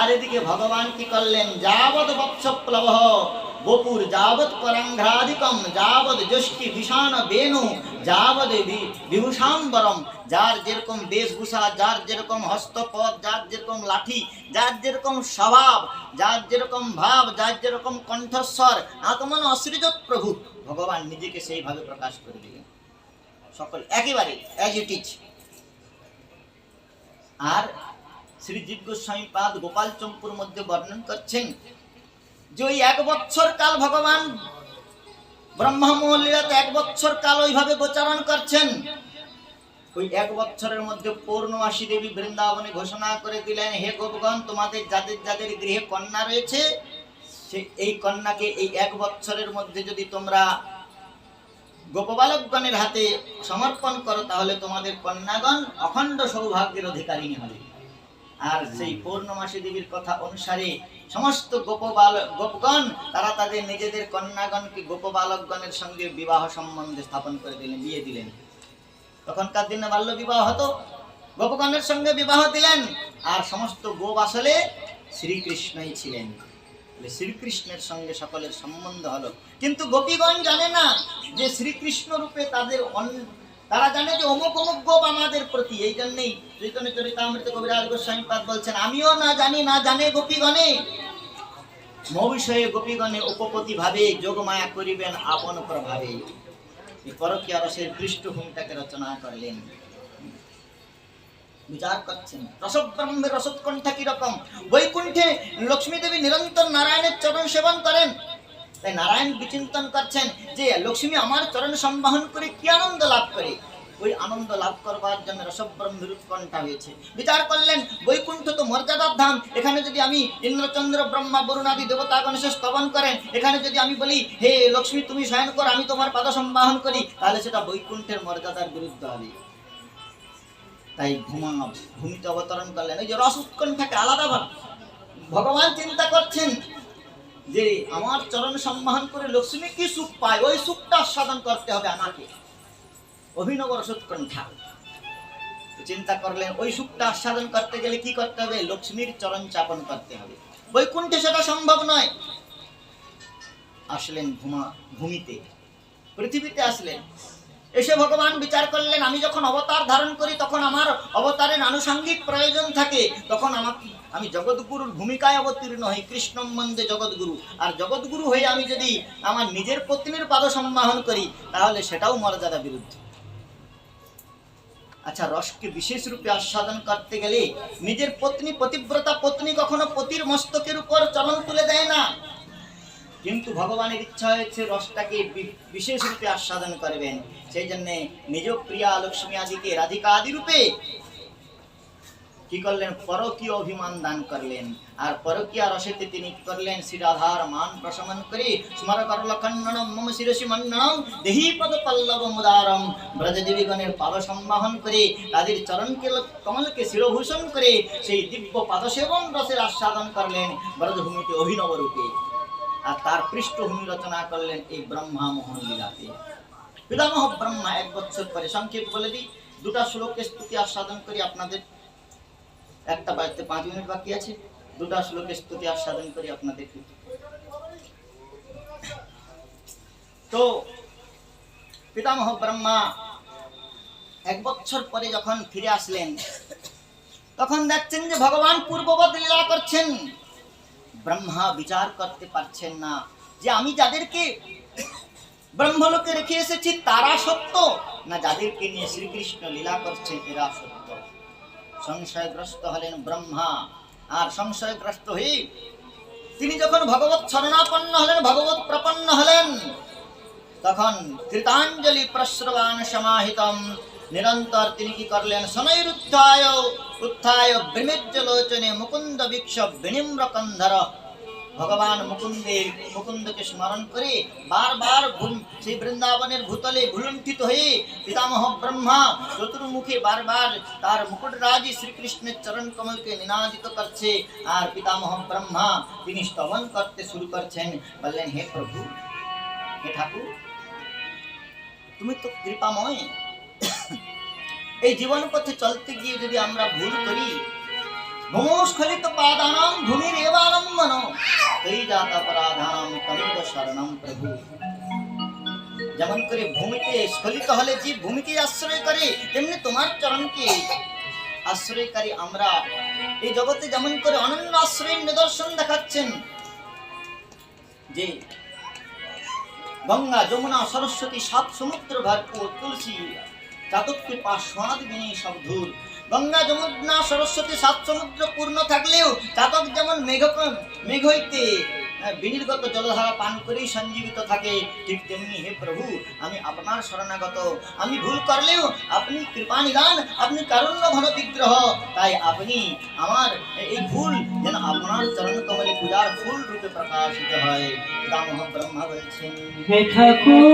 আর এদিকে ভগবান কি করলেন? যাবৎ বৎসপ্লব বপুর যাবৎ পরাঙ্ঘ্রাধিকম, যাবৎ যষ্টি বিষাণ বেনু যাবৎ বিভূষাম্বরম। যার যেরকম বেশভূষা, যার যেরকম হস্তপদ যার যেরকম লাঠি, যার যেরকম স্বভাব, যার যেরকম ভাব, যার যেরকম কণ্ঠস্বর আত্মন অসৃজত প্রভু। ভগবান নিজেকে সেইভাবে প্রকাশ করে দিলেন। সকল একেবারে অ্যাজ ইট ইজ আর শ্রী জীব গোস্বামী পাদ গোপাল চম্পুর মধ্যে বর্ণন করছেন যে ওই এক বৎসর কাল ভগবান ব্রহ্মা মহলীলাতে এক বৎসর কাল ওইভাবে গোচারণ করছেন। ওই এক বৎসরের মধ্যে পূর্ণমাসী দেবী বৃন্দাবনে ঘোষণা করে দিলেন, হে গোপগণ, তোমাদের যাদের যাদের গৃহে কন্যা রয়েছে, সে এই কন্যাকে এই এক বৎসরের মধ্যে যদি তোমরা গোপবালকগণের হাতে সমর্পণ করো, তাহলে তোমাদের কন্যাগণ অখণ্ড সৌভাগ্যের অধিকারিণী হবে। আর সেই পূর্ণমাসী দেবীর কথা অনুসারে সমস্ত গোপবাল, গোপগণ, তারা তাদের নিজেদের কন্যাগণকে গোপবালকগণের সঙ্গে বিবাহ সম্বন্ধে স্থাপন করে দিলেন বিয়ে দিলেন। তখনকার দিনে বাল্য বিবাহ হতো, গোপগণের সঙ্গে বিবাহ দিলেন, আর সমস্ত গোপ আসলে শ্রীকৃষ্ণই ছিলেন। শ্রীকৃষ্ণের সঙ্গে সকলের সম্বন্ধ হলো। কিন্তু গোপীগণ জানে না যে শ্রীকৃষ্ণ রূপে তাদের তারা জানে যে অমুক অমুক গোপ আমাদের প্রতি, এই জন্যই চৈতন্য চরিতামৃত কবিরাজ গোস্বামী পাদ বলছেন, আমিও না জানি, না জানে গোপীগণে। মবিষয়ে গোপীগণে উপপতি ভাবে যোগমায়া করিবেন আপন প্রভাবে। পরকীয়া রসের পৃষ্ঠভূমিটাকে রচনা করলেন। বিচার করছেন। রসব্রহ্মের রসৎকণ্ঠা কীরকম? বৈকুণ্ঠে লক্ষ্মী দেবী নিরন্তর নারায়ণের চরণ সেবন করেন। তাই নারায়ণ বিচিন্তন করছেন যে লক্ষ্মী আমার চরণ সম্বাহন করে কি আনন্দ লাভ করে? ওই আনন্দ লাভ করবার জন্য রসব্রহ্মের উৎকণ্ঠা হয়েছে। বিচার করলেন বৈকুণ্ঠ তো মর্যাদার ধাম। এখানে যদি আমি ইন্দ্রচন্দ্র, ব্রহ্মা, বরুণ আদি দেবতা গণেশ স্তবন করেন, এখানে যদি আমি বলি, হে লক্ষ্মী, তুমি শয়ন কর আমি তোমার পাদ সম্বাহন করি তাহলে সেটা বৈকুণ্ঠের মর্যাদার বিরুদ্ধে হবে। তাই ঘুমা ভূমিতে অবতরণ করলেন। ওই যে রস উৎকণ্ঠাকে আলাদা ভগবান চিন্তা করছেন যে আমার চরণ সম্মান করে লক্ষ্মী কি সুখ পায়, ওই সুখটা আস্বাদন করতে হবে আমাকে। অভিনব রস উৎকণ্ঠা তো চিন্তা করলেন ওই সুখটা আস্বাদন করতে গেলে কি করতে হবে? লক্ষ্মীর চরণ চাপন করতে হবে। বৈকুণ্ঠে সেটা সম্ভব নয়। আসলেন ভূমা ভূমিতে। পৃথিবীতে আসলেন। এসে ভগবান বিচার করলেন, আমি যখন অবতার ধারণ করি, তখন আমার অবতারের আনুষঙ্গিক প্রয়োজন থাকে। তখন আমাকে আমি জগৎগুরুর ভূমিকায় অবতীর্ণ হই কৃষ্ণ মন্দে জগৎগুরু। আর জগৎগুরু হয়ে আমি যদি আমার নিজের পত্নীর পাদ সম্মাহন করি, তাহলে সেটাও মর্যাদা বিরুদ্ধ। আচ্ছা রসকে বিশেষ রূপে আস্বাদন করতে গেলে নিজের পত্নী, পতিব্রতা পত্নী কখনো পতির মস্তকের উপর চলন তুলে দেয় না। কিন্তু ভগবানের ইচ্ছা হয়েছে রসটাকে বিশেষ রূপে আস্বাদন করবেন। সেই জন্য নিজ প্রিয়া লক্ষ্মী আদিকে রাধিকা আদি রূপে কি করলেন? পরকীয় অভিমান দান করলেন। আর পরকীয়া রসেতে তিনি কি করলেন? শ্রীরাধার মান প্রশমন করে স্মর করল মম শিরসি মণ্ডনম দেহি পদ পল্লব মুদারম ব্রজদেবীগণের পাদ সম্বাহন করে তাদের চরণকে কমলকে শিরভূষণ করে সেই দিব্য পাদসেবন রসের আস্বাদন করলেন। ব্রজভূমিতে অভিনব রূপে। আর তার পৃষ্ঠভূমি রচনা করলেন এই ব্রহ্মা মোহন লীলাতে পিতামহ ব্রহ্মা এক বছর পরে সংক্ষেপ বলে দিই, দুটা শ্লোকের স্তুতি আস্বাদন করি আপনাদের। একটা বাড়িতে পাঁচ মিনিট বাকি আছে, দুটা শ্লোকের স্তুতি আস্বাদন করি আপনাদের। তো পিতামহ ব্রহ্মা এক বছর পরে যখন ফিরে আসলেন, তখন দেখছেন যে ভগবান পূর্ববৎ লীলা করছেন। ব্রহ্মা বিচার করতে পারছেন না। যে আমি যাদেরকে ব্রহ্মলোকে রেখে এসেছি, তারা সত্য? না যাদেরকে নিয়ে শ্রীকৃষ্ণ লীলা করছেন, এরা সত্য? সংশয়গ্রস্ত হলেন ব্রহ্মা। আর সংশয়গ্রস্ত হয়ে তিনি যখন ভগবত শরণাপন্ন হলেন, ভগবত প্রপন্ন হলেন, তখন কৃতাঞ্জলি প্রশ্রবান সমাহিতম। নিরন্তর তিনি কি করলেন? শনৈরুত্থায় উত্থায় বৃমিজ্জ লোচনে মুকুন্দ বীক্ষ বিনিম্র কন্ধর ভগবান মুকুন্দের মুকুন্দকে স্মরণ করে বারবার সেই বৃন্দাবনের ভূতলে ভুলুণ্ঠিত হয়ে পিতামহ ব্রহ্মা চতুর্মুখে বারবার তার মুকুটরাজি শ্রীকৃষ্ণের চরণ কমলকে নিনাদিত করছে। আর পিতামহ ব্রহ্মা তিনি স্তবন করতে শুরু করছেন। বললেন, হে প্রভু, হে ঠাকুর, তুমি তো কৃপাময়। এই জীবন পথে চলতে গিয়ে যদি আমরা ভুল করি ভূমস্খলিত পাদানাম ভূমির তৈ জাত শরণম প্রভু। যেমন করে ভূমিতে স্খলিত হলে জীব ভূমিকে আশ্রয় করে, তেমনি তোমার চরণকে আশ্রয়কারী আমরা। এই জগতে যেমন করে অনন্য আশ্রয়ের নিদর্শন দেখাচ্ছেন। যে গঙ্গা, যমুনা, সরস্বতী, সাত সমুদ্র ভরপুর তুলসী চাতককে পাশাদ বিনি সব ধূর গঙ্গা যমুনা সরস্বতী সাত সমুদ্র পূর্ণ থাকলেও চাতক যেমন মেঘ মেঘ হইতে বিনির্গত জলধারা পান করেই সঞ্জীবিত থাকে, ঠিক তেমনি হে প্রভু, আমি আপনার শরণাগত। আমি ভুল করলেও আপনি কৃপা নিদান আপনি কারুণ্য ঘন বিগ্রহ। তাই আপনি আমার এই ভুল যেন আপনার চরণ কমলে পূজার ফুল রূপে প্রকাশিত হয়। দামোহ ব্রহ্মা বলছেন, হে ঠাকুর!